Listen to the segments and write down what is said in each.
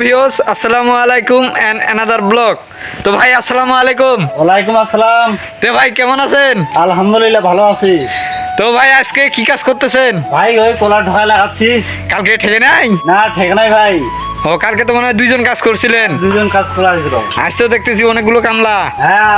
Views আসসালামু আলাইকুম and another blog তো ভাই আসসালামু আলাইকুম। ওয়ালাইকুম আসসালাম। তো ভাই কেমন আছেন? আলহামদুলিল্লাহ ভালো আছি। তো ভাই আজকে কি কাজ করতেছেন? ভাই ওই কোলার ঢোকা লাগাচ্ছি। কালকে ঠেকে নাই? না ঠেকে নাই ভাই। ও কালকে তো মনে হয় দুইজন কাজ করছিলেন। দুজন কাজ করা হয়েছিল আজ তো দেখতেছি অনেকগুলো কামলা। হ্যাঁ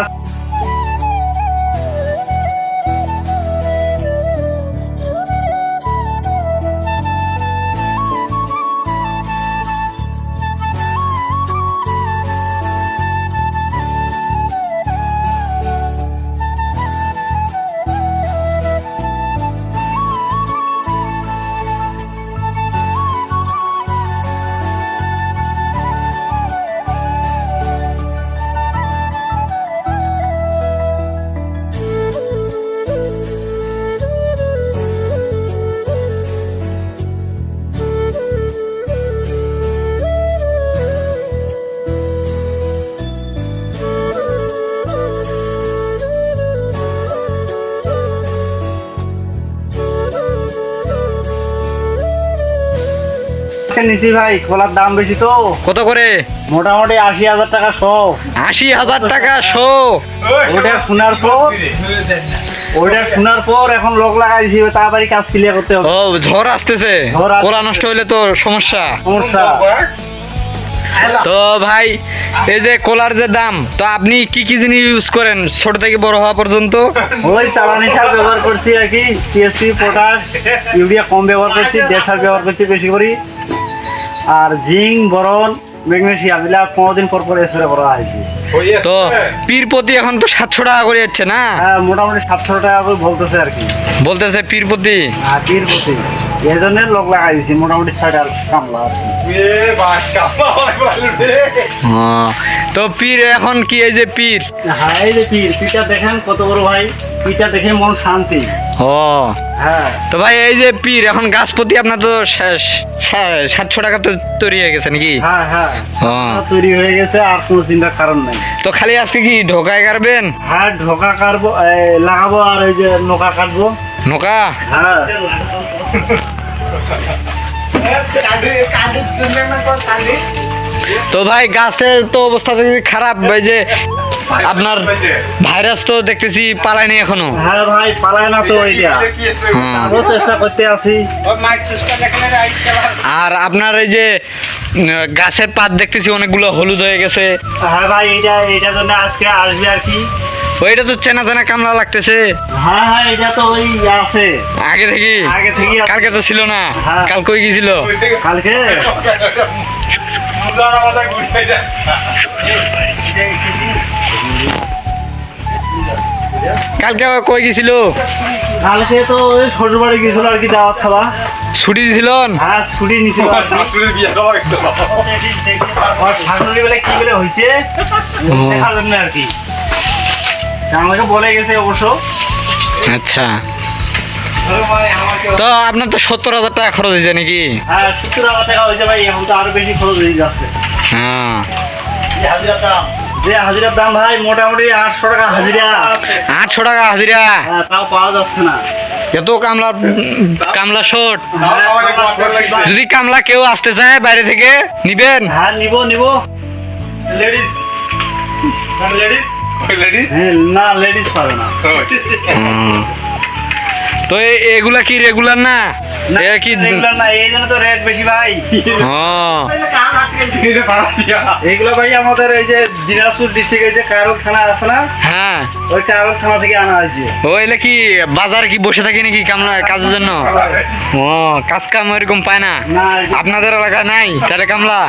আস- নিছি ভাই কোলার দাম বেশি তো। কত করে? মোটামুটি আশি হাজার টাকা শো। আশি হাজার টাকা শো। ওইটা শোনার পর ওইটা শোনার পর এখন লোক লাগাইছি তাড়াতাড়ি কাজ ক্লিয়ার করতে হবে। ও ঝড় আসতেছে। ঝড় আসতেছে। কোলা নষ্ট হইলে তো সমস্যা। সমস্যা। তো ভাই এই যে কোলার যে দাম তো আপনি কি কি জিনিস ইউজ করেন? ছোট থেকে বড় হওয়া পর্যন্ত? ওই চালানি সার ব্যবহার করছি আর কি টিএসপি পটাশ ইউরিয়া কম ব্যবহার করছি দেড় সার ব্যবহার করছি বেশি করি। আর জিঙ্ক বরন ম্যাগনেসিয়াম এগুলা পনেরো দিন পর পর স্প্রে করা হয়েছে। তো পীর প্রতি এখন তো সাতশো টাকা করে যাচ্ছে না? হ্যাঁ মোটামুটি সাতশো টাকা করে বলতেছে আর কি। বলতেছে পীর প্রতি? আর তীর প্রতি। এই জন্য লোক লাগাই দিছি মোটামুটি ছয়টা কামলা হ্যাঁ। তো পীর এখন কি এই যে পীর? হ্যাঁ এই যে পীর পিটা দেখেন কত বড় ভাই পিটা দেখে মন শান্তি। ও হ্যাঁ। তো ভাই এই যে পীর এখন গাছ প্রতি আপনার তো সাতশো টাকা তো তৈরি হয়ে গেছে নাকি? হ্যাঁ হ্যাঁ। হ্যাঁ। তৈরি হয়ে গেছে আর কোনো চিন্তার কারণ নেই। তো খালি আজকে কি ঢোকায় কাটবেন? হ্যাঁ ঢোকা কাটবো লাগাবো আর ওই যে নোকা কাটবো। নৌকা? হ্যাঁ। তো ভাই গাছের তো অবস্থা খারাপ এই যে আপনার ভাইরাস তো দেখতেছি পালায়নি এখনও। হ্যাঁ ভাই পালায় না তো ওইটা হুম। আরও চেষ্টা করতে আছি। আর আপনার এই যে গাছের পাত দেখতেছি অনেকগুলো হলুদ হয়ে গেছে। হ্যাঁ ভাই এইটা এইটার জন্য আজকে আসবে আর কি। ওইটা তো চেনা চেনা কামলা লাগতেছে। হ্যাঁ হ্যাঁ এটা তো ওই আছে। আগে থেকে? আগে আছে। কালকে তো ছিল না। হ্যাঁ। কাল কই গেছিল? কালকে? কালকে কই গেছিল? কালকে তো ওই শ্বশুর বাড়ি গেছিল আর কি দাওয়াত খাওয়া। ছুটি দিছিল? হ্যাঁ ছুটি নিছিল আর কি। আর শাশুড়ি বেলা কি বলে হয়েছে? দেখার জন্য আর কি। আমাকে বলে গেছে অবশ্য। আচ্ছা। তো আপনার তো সত্তর হাজার টাকা খরচ হয়েছে নাকি? হ্যাঁ সত্তর হাজার টাকা হয়েছে ভাই এখন তো আরও বেশি খরচ হয়ে যাচ্ছে। হ্যাঁ। যে হাজিরার দাম ভাই মোটামুটি আটশো টাকা হাজিরা। আটশো টাকা হাজিরা? হ্যাঁ তাও পাওয়া যাচ্ছে না। এত কামলা কামলা হ্যাঁ, যদি কামলা কেউ আসতে চায় বাইরে থেকে নিবেন? হ্যাঁ নিব নিব। হ্যাঁ না লেডিস পাবে না। তো এগুলা কি রেগুলার না? কি এগুলো না এই জন্য তো রেট বেশি ভাই। ও এইগুলো ভাই আমাদের এই যে দিনাজপুর যে কারল থানা আছে না হ্যাঁ। ওই কারল থানা থেকে আনা হয়েছে। ও এলে কি বাজার কি বসে থাকি নাকি কামলা কাজের জন্য? ও কাজ কাম এরকম পায় না? আপনাদের এলাকায় নাই তারে কামলা?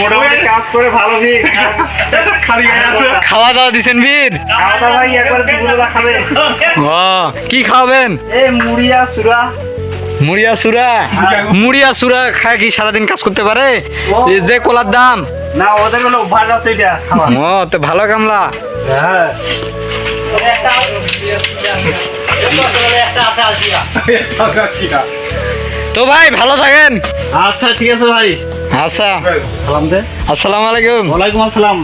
মোটামুটি কাজ করে ভালো ভিড় খালি আছে। খাওয়া দাওয়া দিছেন বীর? খাওয়া দাওয়া ভাই একবার দুপুরবেলা খাবে ও কি খাওয়াবেন? এই মুড়িয়া সুরা। মুড়িয়া সুরা? মুড়িয়া সুরা খায় কি সারাদিন কাজ করতে পারে? যে কলার দাম। না ওদের কোনো অভ্যাস আছে এটা ও তো ভালো কামলা। হ্যাঁ। একটা আছে আসিয়া তো ভাই ভালো থাকেন। আচ্ছা ঠিক আছে ভাই। আচ্ছা। সালাম দে। আসসালামু আলাইকুম। ওয়ালাইকুম আসসালাম।